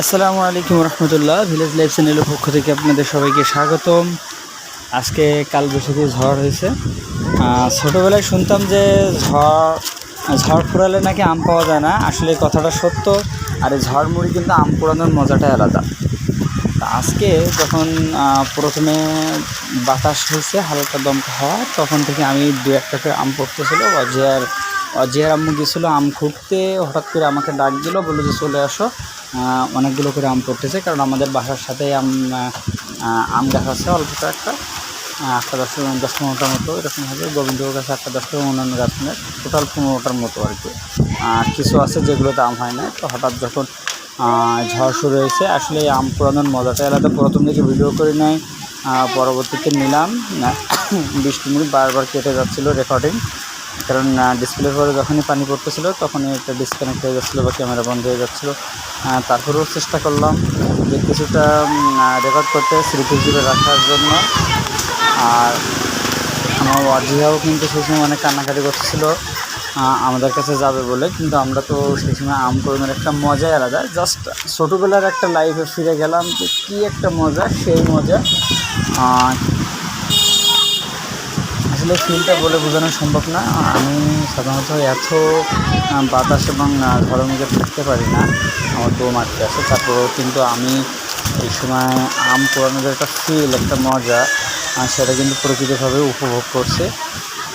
আসসালামু আলাইকুম রহমতুল্লাহ village life চ্যানেলের পক্ষ থেকে আপনাদের সবাইকে স্বাগতম। আজকে কাল বৈশাখী ঝড় হয়েছে। ছোটোবেলায় শুনতাম যে ঝড় ঝড় ফুরালে নাকি আম পাওয়া যায় না। আসলে কথাটা সত্য, আর এই ঝড় মুড়ি কিন্তু আম পোড়ানোর মজাটাই আলাদা। আজকে যখন প্রথমে বাতাস হয়েছে, হালকা দমকা হওয়া, তখন থেকে আমি দু একটা করে আম পড়তেছিল, অজিয়ার অজিয়ার আম্মু গেছিল, আম খুঁড়তে হঠাৎ করে আমাকে ডাক দিল, বলল যে চলে আসো। অনেকগুলো করে আম পড়তেছে, কারণ আমাদের বাসার সাথে আম আম গাছ আছে, অল্প একটা আটটা দশ দশ পনেরোটার মতো, এরকম হবে। গোবিন্দপুর গাছে আটটা দশ থেকে অন্যান্য গাছ টোটাল পনেরোটার মতো আর কি। আর কিছু আছে যেগুলোতে আম হয় না, তো হঠাৎ যখন ঝড় শুরু হয়েছে, আসলে আম পোড়ানোর মজাটাই আলাদা। প্রথম দিকে ভিডিও করে নেয় পরবর্তীতে নিলাম। বৃষ্টি মিনিট বারবার কেটে যাচ্ছিল রেকর্ডিং। কারণ ডিসপ্লের পরে যখনই পানি পড়তেছিলো, তখনই একটা ডিসকানেক্ট হয়ে যাচ্ছিল বা ক্যামেরা বন্ধ হয়ে যাচ্ছিল। তারপরেও চেষ্টা করলাম যে কিছুটা রেকর্ড করতে স্মৃতি হিসেবে রাখার জন্য। আর আমার অজিহাও কিন্তু সেই সময় অনেক কান্নাকাটি করছিল আমাদের কাছে যাবে বলে। কিন্তু আমরা তো সেই সময় আম করুনের একটা মজাই আলাদা। জাস্ট ছোটোবেলার একটা লাইফে ফিরে গেলাম যে কী একটা মজা, সেই মজা। আসলে ফিলটা বলে বোঝানো সম্ভব না। আমি সাধারণত এত বাতাস এবং ঝড়ের থাকতে পারি না। আমার দো মারতে আছে। তারপরেও কিন্তু আমি এই সময় আম যে একটা ফিল একটা মজা সেটা কিন্তু প্রকৃতভাবে উপভোগ করছে।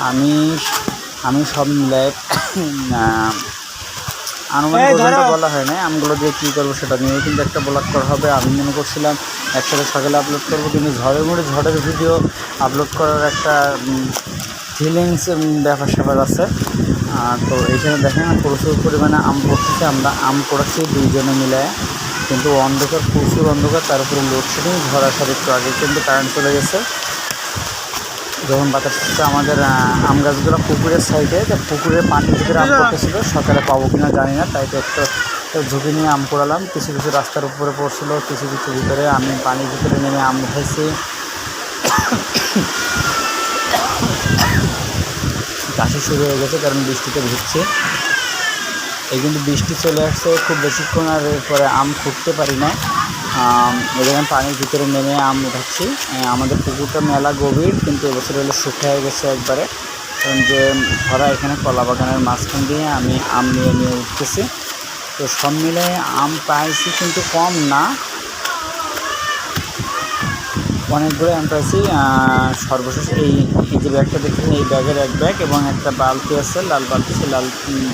আমি আমি সব মিলায় আনুমানিক বলা হয় না আমগুলো দিয়ে কী করব সেটা নিয়েও কিন্তু একটা ব্লগ করা হবে। আমি মনে করছিলাম একসাথে সকালে আপলোড করব কিন্তু ঝড়ের মধ্যে ঝড়ের ভিডিও আপলোড করার একটা ফিলিংস ব্যাপার স্যাপার আছে। তো এইখানে দেখেন প্রচুর পরিমাণে আম পড়তেছে। আমরা আম পড়াচ্ছি দুইজনে মিলে। কিন্তু অন্ধকার প্রচুর অন্ধকার তার উপরে লোডশেডিং ঝড় আসার একটু আগে কিন্তু কারেন্ট চলে গেছে। যখন বাতাস আসছে আমাদের আম গাছগুলো পুকুরের সাইডে পুকুরের পানির ভিতরে আম পড়তেছিল সকালে পাবো কিনা জানি না, তাই তো একটু ঝুঁকি নিয়ে আম পোড়ালাম। কিছু কিছু রাস্তার উপরে পড়ছিল, কিছু কিছু ভিতরে আমি পানির ভিতরে নেমে আম উঠাইছি কাশি শুরু হয়ে গেছে, কারণ বৃষ্টিতে ভিজছে। এই কিন্তু বৃষ্টি চলে আসছে, খুব বেশিক্ষণ আর এরপরে আম খুঁজতে পারি না দেখেন পানির ভিতরে নেমে আম উঠাচ্ছি। আমাদের পুকুরটা মেলা গভীর, কিন্তু এবছর হলে শুকিয়ে গেছে একবারে। কারণ যে ধরা এখানে কলা বাগানের মাঝখান দিয়ে আমি আম নিয়ে নিয়ে উঠতেছি। তো সব মিলে আম পাইছি কিন্তু কম না। অনেকগুলো আম পাইছি। সর্বশেষ এই যে ব্যাগটা দেখছেন, এই ব্যাগের এক ব্যাগ এবং একটা বালতি আছে, লাল বালতি সেই লাল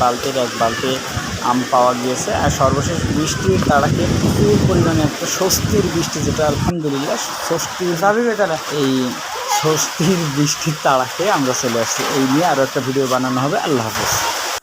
বালতির এক বালতি। আম পাওয়া গিয়েছে। আর সর্বশেষ বৃষ্টির তাড়াকে প্রচুর পরিমাণে একটা স্বস্তির বৃষ্টি যেটা আলহামদুলিল্লাহ স্বস্তির এই স্বস্তির বৃষ্টির তাড়াকে আমরা চলে আসছি। এই নিয়ে আরও একটা ভিডিও বানানো হবে। আল্লাহ হাফেজ।